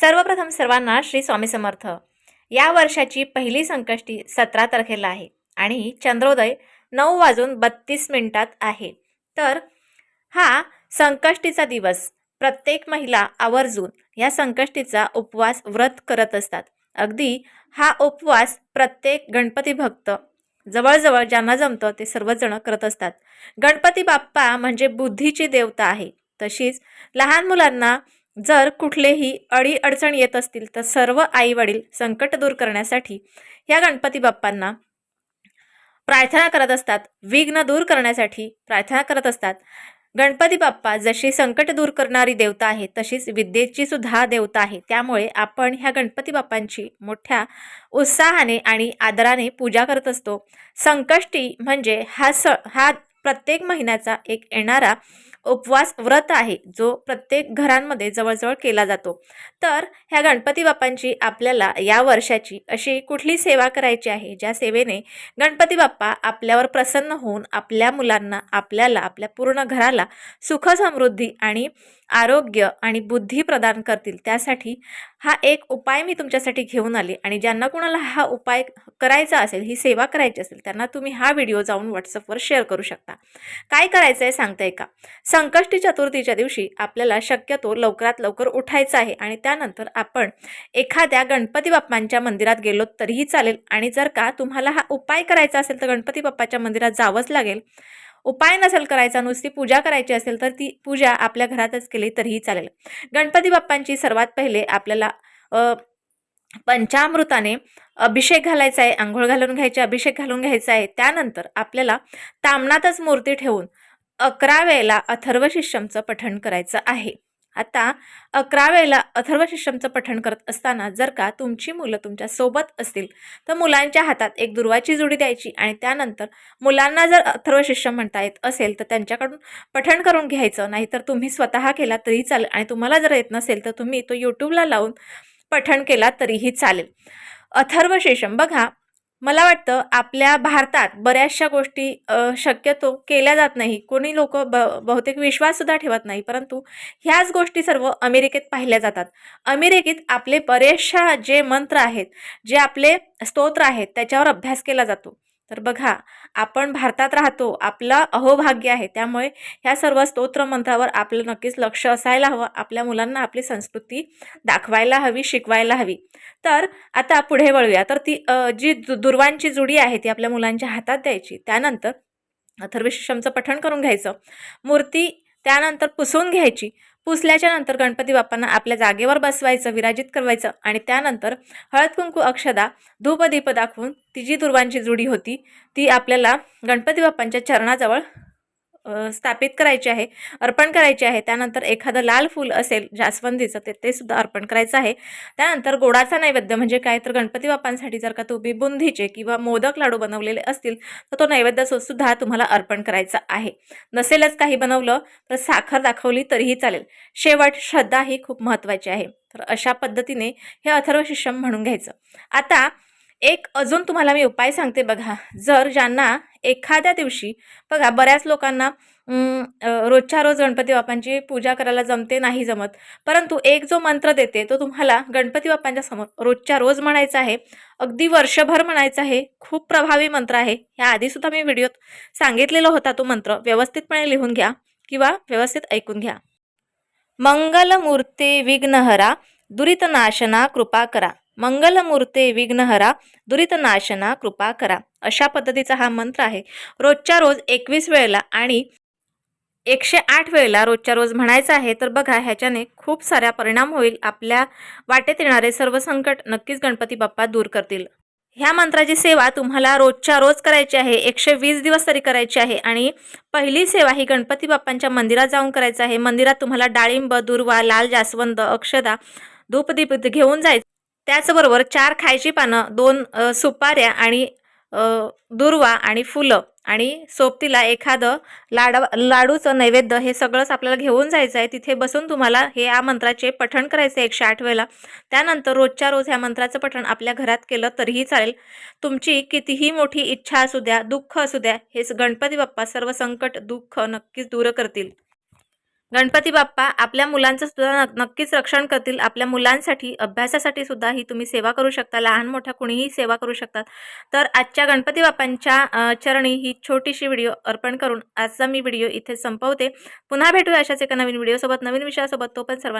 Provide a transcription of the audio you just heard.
सर्वप्रथम सर्वांना श्री स्वामी समर्थ. या वर्षाची पहिली संकष्टी सतरा तारखेला आहे आणि चंद्रोदय नऊ वाजून बत्तीस मिनिटात आहे. तर हा संकष्टीचा दिवस प्रत्येक महिला आवर्जून या संकष्टीचा उपवास व्रत करत असतात. अगदी हा उपवास प्रत्येक गणपती भक्त जवळजवळ ज्यांना जमतं ते सर्वजण करत असतात. गणपती बाप्पा म्हणजे बुद्धीची देवता आहे. तशीच लहान मुलांना जर कुठलेही अडी अडचण येत असतील तर सर्व आईवडील संकट दूर करण्यासाठी ह्या गणपती बाप्पांना प्रार्थना करत असतात. विघ्न दूर करण्यासाठी प्रार्थना करत असतात. गणपती बाप्पा जशी संकट दूर करणारी देवता आहे तशीच विद्येची सुद्धा देवता आहे त्यामुळे आपण ह्या गणपती बाप्पांची मोठ्या उत्साहाने आणि आदराने पूजा करत असतो. संकष्टी म्हणजे हा स हा प्रत्येक महिन्याचा एक येणारा उपवास व्रत आहे जो प्रत्येक घरांमध्ये जवळजवळ केला जातो. तर ह्या गणपती बाप्पांची आपल्याला या वर्षाची अशी कुठली सेवा करायची आहे ज्या सेवेने गणपती बाप्पा आपल्यावर प्रसन्न होऊन आपल्या मुलांना आपल्याला आपल्या पूर्ण घराला सुख समृद्धी आणि आरोग्य आणि बुद्धी प्रदान करतील त्यासाठी हा एक उपाय मी तुमच्यासाठी घेऊन आले आणि ज्यांना कुणाला हा उपाय करायचा असेल ही सेवा करायची असेल त्यांना तुम्ही हा व्हिडिओ जाऊन व्हॉट्सअपवर शेअर करू शकता. काय करायचं आहे सांगताय का? संकष्टी चतुर्थीच्या दिवशी आपल्याला शक्यतो लवकरात लवकर उठायचं आहे आणि त्यानंतर आपण एखाद्या गणपती बाप्पांच्या मंदिरात गेलो तरीही चालेल आणि जर का तुम्हाला हा उपाय करायचा असेल तर गणपती बाप्पाच्या मंदिरात जावंच लागेल. उपाय नसेल करायचा नुसती पूजा करायची असेल तर ती पूजा आपल्या घरातच केली तरीही चालेल. गणपती बाप्पांची सर्वात पहिले आपल्याला पंचामृताने अभिषेक घालायचा आहे आंघोळ घालून घ्यायचे अभिषेक घालून घ्यायचा आहे. त्यानंतर आपल्याला तामणातच मूर्ती ठेवून अकरा वेळेला अथर्वशिष्यमचं पठण करायचं आहे. आता अकरा वेळेला अथर्वशिष्यमचं पठण करत असताना जर का तुमची मुलं तुमच्यासोबत असतील तर मुलांच्या हातात एक दुर्वाची जुडी द्यायची आणि त्यानंतर मुलांना जर अथर्वशिष्यम म्हणता येत असेल तर त्यांच्याकडून पठण करून घ्यायचं. नाहीतर तुम्ही स्वतः केला तरीही चालेल आणि तुम्हाला जर येत नसेल तर तुम्ही तो यूट्यूबला लावून पठण केला तरीही चालेल. अथर्वशेषम बघा मला वाटतं आपल्या भारतात बऱ्याचशा गोष्टी शक्यतो केल्या जात नाही. कोणी लोक ब बहुतेक विश्वाससुद्धा ठेवत नाही. परंतु ह्याच गोष्टी सर्व अमेरिकेत पाहिल्या जातात. अमेरिकेत आपले बरेचशा जे मंत्र आहेत जे आपले स्तोत्र आहेत त्याच्यावर अभ्यास केला जातो. तर बघा आपण भारतात राहतो आपलं अहोभाग्य आहे. त्यामुळे ह्या सर्व स्तोत्र मंत्रावर आपलं नक्कीच लक्ष असायला हवं. आपल्या मुलांना आपली संस्कृती दाखवायला हवी शिकवायला हवी. तर आता पुढे वळूया. तर ती जी दुर्वांची जुडी आहे ती आपल्या मुलांच्या हातात द्यायची. त्यानंतर अथर्वशिष्यमचं पठण करून घ्यायचं. मूर्ती त्यानंतर पुसून घ्यायची. पुसल्याच्या नंतर गणपती बाप्पांना आपल्या जागेवर बसवायचं विराजित करवायचं आणि त्यानंतर हळद कुंकू अक्षदा धूपदीप दाखवून ती जी दुर्वांची जुडी होती ती आपल्याला गणपती बाप्पांच्या चरणाजवळ स्थापित करायची आहे अर्पण करायचे आहे. त्यानंतर एखादं लाल फूल असेल जास्वंदीचं ते ते सुद्धा अर्पण करायचं आहे. त्यानंतर गोडाचा नैवेद्य म्हणजे काय? तर गणपती बाप्पांसाठी जर का तुम्ही बुंदीचे किंवा मोदक लाडू बनवलेले असतील तर तो नैवेद्य सुद्धा तुम्हाला अर्पण करायचा आहे. नसेलच काही बनवलं तर साखर दाखवली तरीही चालेल. शेवट श्रद्धा ही खूप महत्त्वाची आहे. तर अशा पद्धतीने हे अथर्वशिष्यम म्हणून घ्यायचं. आता एक अजून तुम्हाला मी उपाय सांगते बघा. जर ज्यांना एखाद्या दिवशी बघा बऱ्याच लोकांना रोजच्या रोज गणपती बाप्पांची पूजा करायला जमते नाही जमत. परंतु एक जो मंत्र देते तो तुम्हाला गणपती बाप्पांच्या समोर रोजच्या रोज म्हणायचा आहे. अगदी वर्षभर म्हणायचा आहे. खूप प्रभावी मंत्र आहे. ह्या आधीसुद्धा मी व्हिडिओत सांगितलेला होता तो मंत्र. व्यवस्थितपणे लिहून घ्या किंवा व्यवस्थित ऐकून घ्या. मंगलमूर्ते विघ्नहरा दुरितनाशना कृपा करा. मंगलमूर्ते विघ्नहरा दुरितनाशना कृपा करा. अशा पद्धतीचा हा मंत्र आहे. रोजच्या रोज एकवीस वेळेला आणि एकशे आठ वेळेला रोजच्या रोज म्हणायचं आहे तर बघा ह्याच्याने खूप साऱ्या परिणाम होईल. आपल्या वाटेत येणारे सर्व संकट नक्कीच गणपती बाप्पा दूर करतील. ह्या मंत्राची सेवा तुम्हाला रोजच्या रोज करायची आहे एकशे वीस दिवस तरी करायची आहे आणि पहिली सेवा ही गणपती बाप्पांच्या मंदिरात जाऊन करायचं आहे. मंदिरात तुम्हाला डाळिंब दुर्वा लाल जास्वंद अक्षदा धूपदीप घेऊन जायचं त्याचबरोबर चार खायची पानं दोन सुपाऱ्या आणि दुर्वा आणि फुलं आणि सोबतीला एखादं लाड लाडूचं नैवेद्य हे सगळंच आपल्याला घेऊन जायचं आहे. तिथे बसून तुम्हाला हे या मंत्राचे पठण करायचं आहे एकशे आठ वेळेला. त्यानंतर रोजच्या रोज ह्या मंत्राचं पठण आपल्या घरात केलं तरीही चालेल. तुमची कितीही मोठी इच्छा असू द्या दुःख असू द्या हे गणपती बाप्पा सर्व संकट दुःख नक्कीच दूर करतील. गणपती बाप्पा आपल्या मुलांचं सुद्धा नक्कीच रक्षण करतील. आपल्या मुलांसाठी अभ्यासासाठी सुद्धा ही तुम्ही सेवा करू शकता. लहान मोठ्या कुणीही सेवा करू शकतात. तर आजच्या गणपती बाप्पांच्या चरणी ही छोटीशी व्हिडिओ अर्पण करून आजचा मी व्हिडिओ इथे संपवते. पुन्हा भेटूया अशाच एका नवीन व्हिडिओसोबत नवीन विषयासोबत. तो पण सर्वांना